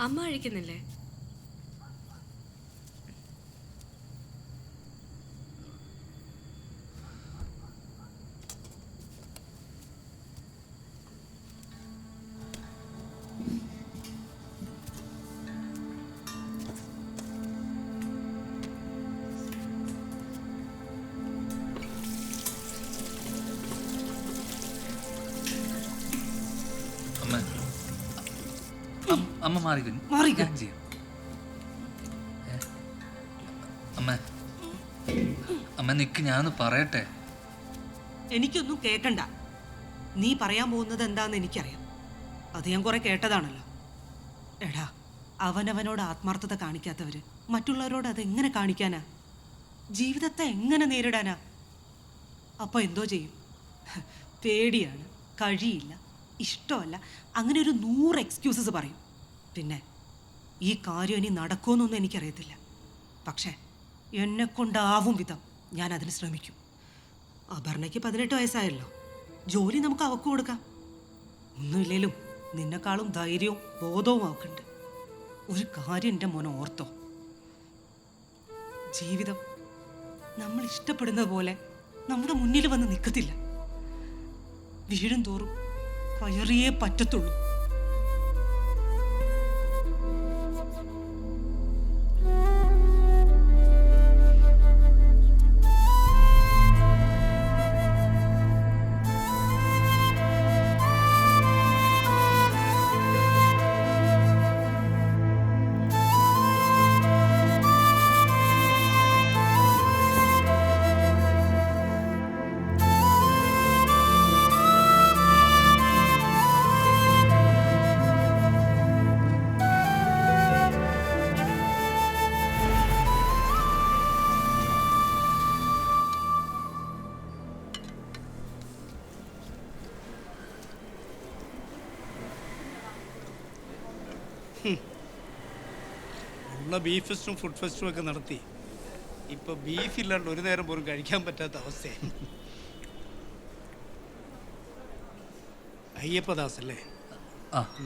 അമ്മ കഴിക്കുന്നില്ലേ? അമ്മ മാറിക്കും മാറിക്കാൻ ചെയ്യും അമ്മ. അമ്മ നിക്ക് ഞാനൊന്ന് പറയട്ടെ. എനിക്കൊന്നും കേക്കണ്ട. നീ പറയാൻ പോകുന്നത് എന്താന്ന് എനിക്കറിയാം. അത് ഞാൻ കുറെ കേട്ടതാണല്ലോ. എടാ അവനവനോട് ആത്മാർത്ഥത കാണിക്കാത്തവര് മറ്റുള്ളവരോട് അത് എങ്ങനെ കാണിക്കാനാ? ജീവിതത്തെ എങ്ങനെ നേരിടാനാ? അപ്പൊ എന്തോ ചെയ്യും. പേടിയാണ് കഴിയില്ല ഇഷ്ടമല്ല. അങ്ങനെ ഒരു നൂറ് എക്സ്ക്യൂസസ് പറയും. പിന്നെ ഈ കാര്യം ഇനി നടക്കുമെന്നൊന്നും എനിക്കറിയത്തില്ല. പക്ഷേ എന്നെ കൊണ്ടാവും വിധം ഞാൻ അതിന് ശ്രമിക്കും. അപർണയ്ക്ക് പതിനെട്ട് വയസ്സായല്ലോ. ജോലി നമുക്ക് അവക്ക് കൊടുക്കാം. ഒന്നുമില്ലേലും നിന്നെക്കാളും ധൈര്യവും ബോധവും അവക്കുണ്ട്. ഒരു കാര്യം എന്റെ മോനെ ഓർത്തോ. ജീവിതം നമ്മൾ ഇഷ്ടപ്പെടുന്നത് പോലെ നമ്മുടെ മുന്നിൽ വന്ന് നിൽക്കത്തില്ല. വീഴും തോറും കയറിയേ പറ്റത്തുള്ളൂ. ഉള്ള ബീഫ് ഫെസ്റ്റും ഫുഡ് ഫെസ്റ്റും ഒക്കെ നടത്തി. ഇപ്പൊ ബീഫ് ഇല്ലാണ്ട് ഒരു നേരം പോലും കഴിക്കാൻ പറ്റാത്ത അവസ്ഥയാണ്. അയ്യപ്പദാസ് അല്ലേ? ആ.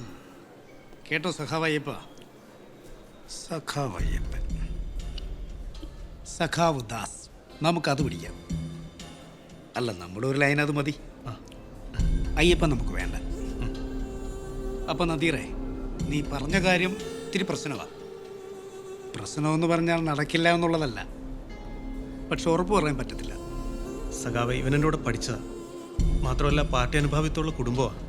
കേട്ടോ സഖാവയ്യപ്പ? സഖാവയ്യപ്പൻ. സഖാവ് അയ്യപ്പൻ സഖാവ് ദാസ്. നമുക്കത് പിടിക്കാം. അല്ല നമ്മുടെ ഒരു ലൈൻ അത് മതി. അയ്യപ്പൻ നമുക്ക് വേണ്ട. അപ്പൊ നദീറേ നീ പറഞ്ഞ കാര്യം ഇത്തിരി പ്രശ്നമാണ് പ്രശ്നമെന്ന് പറഞ്ഞാൽ നടക്കില്ല എന്നുള്ളതല്ല. പക്ഷെ ഉറപ്പ് പറയാൻ പറ്റത്തില്ല. സഖാവ് ഇവൻ എന്റെ കൂടെ പഠിച്ചതാ. മാത്രമല്ല പാർട്ടി അനുഭാവിത്തുള്ള കുടുംബമാണ്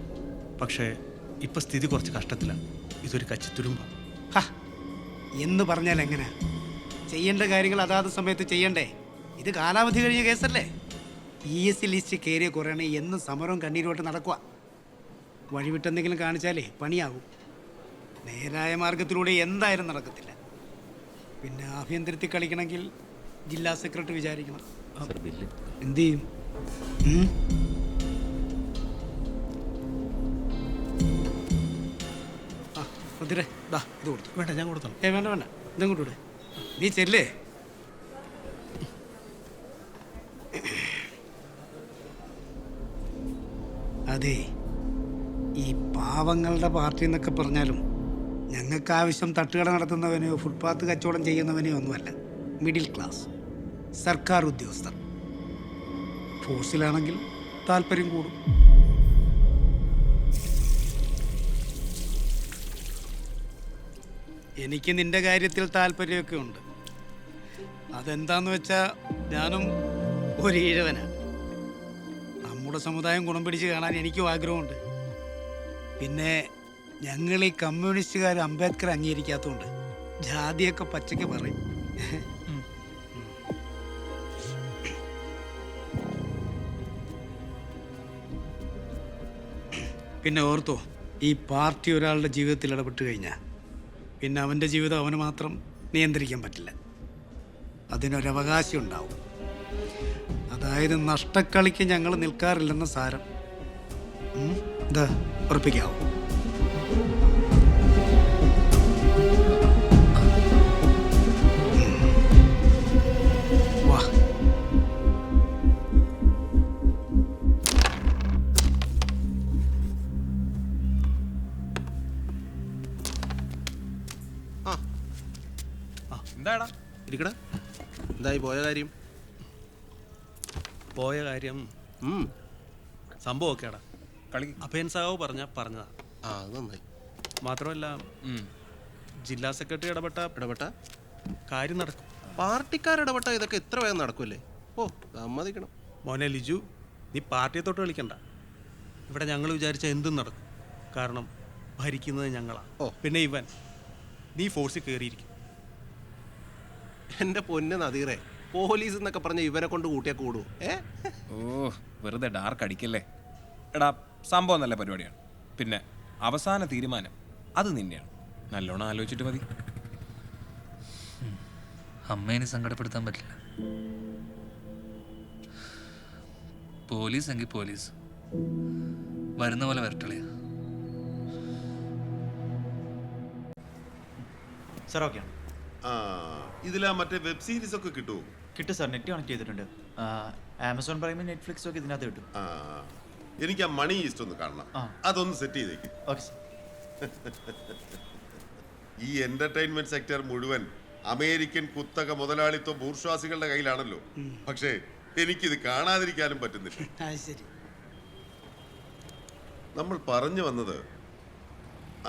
പക്ഷേ ഇപ്പം സ്ഥിതി കുറച്ച് കഷ്ടത്തിലാണ് ഇതൊരു കച്ചിത്തുരുമ്പ. ഹ, എന്ന് പറഞ്ഞാൽ എങ്ങനെ? ചെയ്യേണ്ട കാര്യങ്ങൾ അതാത് സമയത്ത് ചെയ്യണ്ടേ? ഇത് കാലാവധി കഴിഞ്ഞ കേസല്ലേ? ഇ എസ് സി ലിസ്റ്റ് കയറിയ കുറയണേ എന്നും സമരവും കണ്ണീരുമായിട്ട് നടക്കുക വഴിവിട്ടെന്തെങ്കിലും കാണിച്ചാലേ പണിയാകും നേരായ മാർഗത്തിലൂടെ എന്തായാലും നടക്കത്തില്ല. പിന്നെ ആഭ്യന്തരത്തിൽ കളിക്കണമെങ്കിൽ ജില്ലാ സെക്രട്ടറി വിചാരിക്കണം. എന്ത് ചെയ്യും? ദാ ഇത് കൊടുത്തു. വേണ്ട ഞാൻ കൊടുത്തോളാം. ഏ വേണ്ട വേണ്ട. ഇതും വിട്. നീ ചെല്ലേ? അതെ ഈ പാവങ്ങളുടെ പാർട്ടി എന്നൊക്കെ പറഞ്ഞാലും ഞങ്ങൾക്ക് ആവശ്യം തട്ടുകട നടത്തുന്നവനെയോ ഫുട്പാത്ത് കച്ചവടം ചെയ്യുന്നവനെയോ ഒന്നുമല്ല. മിഡിൽ ക്ലാസ് സർക്കാർ ഉദ്യോഗസ്ഥർ. ഫോഴ്സിലാണെങ്കിൽ താല്പര്യം കൂടും. എനിക്ക് നിന്റെ കാര്യത്തിൽ താല്പര്യമൊക്കെ ഉണ്ട്. അതെന്താന്ന് വെച്ചാൽ ഞാനും ഒരു ഈഴവനാണ് നമ്മുടെ സമുദായം ഗുണം പിടിച്ച് കാണാൻ എനിക്കും ആഗ്രഹമുണ്ട്. പിന്നെ ഞങ്ങൾ ഈ കമ്മ്യൂണിസ്റ്റുകാർ അംബേദ്കർ അംഗീകരിക്കാത്തതുകൊണ്ട് ജാതിയൊക്കെ പച്ചയ്ക്ക് പറയും. പിന്നെ ഓർത്തോ ഈ പാർട്ടി ഒരാളുടെ ജീവിതത്തിൽ ഇടപെട്ട് കഴിഞ്ഞാൽ പിന്നെ അവന്റെ ജീവിതം അവന് മാത്രം നിയന്ത്രിക്കാൻ പറ്റില്ല. അതിനൊരവകാശം ഉണ്ടാവും. അതായത് നഷ്ടക്കളിക്ക് ഞങ്ങൾ നിൽക്കാറില്ലെന്ന സാരം. എന്താ? ഇതാ ഉറപ്പിക്കാവോ? എന്താടാ? ഇരിക്കടാ. എന്തായി പോയ കാര്യം? പോയ കാര്യം. സംഭവം ഒക്കെയാടാ കളി അഭയൻ സാഹു പറഞ്ഞ പറഞ്ഞതാ. ആ അത് നന്നായി മാത്രമല്ല ജില്ലാ സെക്രട്ടറി ഇടപെട്ട ഇടപെട്ട? കാര്യം നടക്കും. പാർട്ടിക്കാരിടപെട്ട ഇതൊക്കെ എത്ര വേഗം നടക്കുമല്ലേ ഓ സമ്മതിക്കണം. മോനെ ലിജു നീ പാർട്ടിയെ തൊട്ട് കളിക്കണ്ട ഇവിടെ ഞങ്ങൾ വിചാരിച്ച എന്തും നടക്കും. കാരണം ഭരിക്കുന്നത് ഞങ്ങളാ. ഓ. പിന്നെ ഇവൻ നീ ഫോഴ്സിൽ കയറിയിരിക്കും എന്റെ പൊന്ന് നദീറേ പോലീസ് എന്നൊക്കെ പറഞ്ഞ ഇവരെ കൊണ്ട് കൂട്ടിയാൽ കൂടുവോ? ഏ? ഓ വെറുതെ ഡാർക്ക് അടിക്കല്ലേ? എടാ സംഭവം നല്ല പരിപാടിയാണ്. പിന്നെ അവസാന തീരുമാനം അത് നിന്നെയാണ്. നല്ലോണം ആലോചിച്ചിട്ട് മതി. അമ്മേനെ സങ്കടപ്പെടുത്താൻ പറ്റില്ല. പോലീസ് എങ്കിൽ പോലീസ്. വരുന്ന പോലെ വരട്ടെ സാർ ഓക്കെയാണ് ആ ഇതിലാ മറ്റേ വെബ് സീരീസ് ഒക്കെ കിട്ടുമോ കിട്ടും സാർ നെറ്റ് കണക്ട് ചെയ്തിട്ടുണ്ട്. ആമസോൺ പ്രൈമും നെറ്റ്ഫ്ലിക്സ് ഒക്കെ ഇതിനകത്ത് കിട്ടും. ആ എനിക്ക് ആ മണി ഈസ്റ്റ് ഒന്ന് കാണണം. അതൊന്ന് സെറ്റ് ചെയ്തേക്ക്. ഈ എന്റർടൈൻമെന്റ് സെക്ടർ മുഴുവൻ അമേരിക്കൻ കുത്തക മുതലാളിത്വ ബൂർഷ്വാസികളുടെ കയ്യിലാണല്ലോ. പക്ഷേ എനിക്കിത് കാണാതിരിക്കാനും പറ്റുന്നില്ല. നമ്മൾ പറഞ്ഞു വന്നത്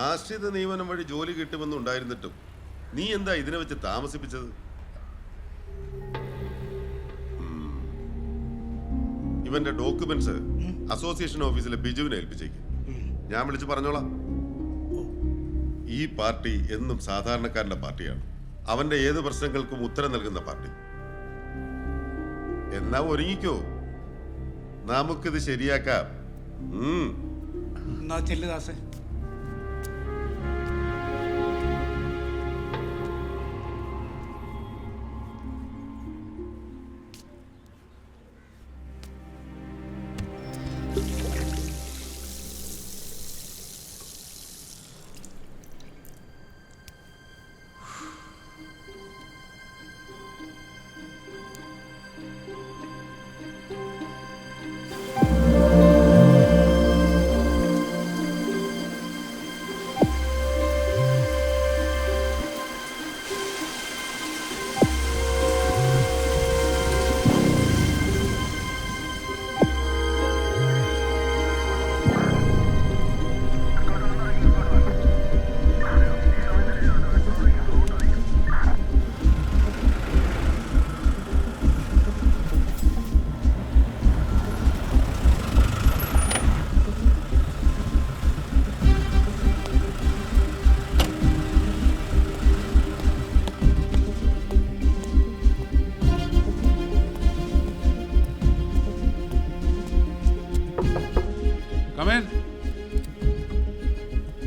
ആശ്രിത നിയമനം വഴി ജോലി കിട്ടുമെന്നുണ്ടായിരുന്നിട്ടും നീ എന്താ ഇതിനെ വെച്ച് താമസിപ്പിച്ചത്? ഇവന്റെ ഡോക്യുമെന്റ്സ് അസോസിയേഷൻ ഓഫീസിലെ ബിജുവിനെ ഏൽപ്പിച്ചേക്ക്. ഞാൻ വിളിച്ച് പറഞ്ഞോളാം. ഈ പാർട്ടി എന്നും സാധാരണക്കാരന്റെ പാർട്ടിയാണ്. അവന്റെ ഏത് പ്രശ്നങ്ങൾക്കും ഉത്തരം നൽകുന്ന പാർട്ടി. എന്നാ ഒരുങ്ങിക്കോ. നമുക്കിത് ശരിയാക്കാം. എന്നാ ചെല്ലു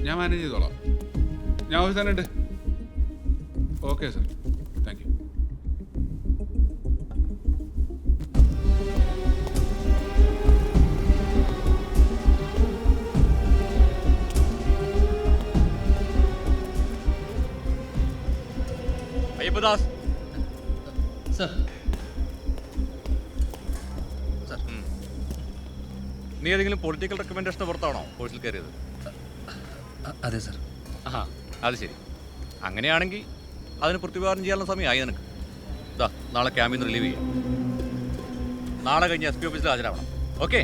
ഞാൻ മാനേജ് ചെയ്തോളാം. ഞാൻ ഓഫീസ് തന്നെ ഉണ്ട്. Okay sir thank you Ayyappadas. Sir sir നീ ഏതെങ്കിലും പൊളിറ്റിക്കൽ റെക്കമെൻഡേഷൻ പുറത്താണോ? കോഴ്സിൽ കയറിയത്. അതെ സർ ആ അത് ശരി. അങ്ങനെയാണെങ്കിൽ അതിന് പ്രതിപാദനം ചെയ്യാനുള്ള സമയമായി നിനക്ക്. നാളെ ക്യാമ്പിൽ നിന്ന് റിലീവ് ചെയ്യാം. നാളെ കഴിഞ്ഞ് എസ് പി ഓഫീസിൽ ഹാജരാവണം. ഓക്കെ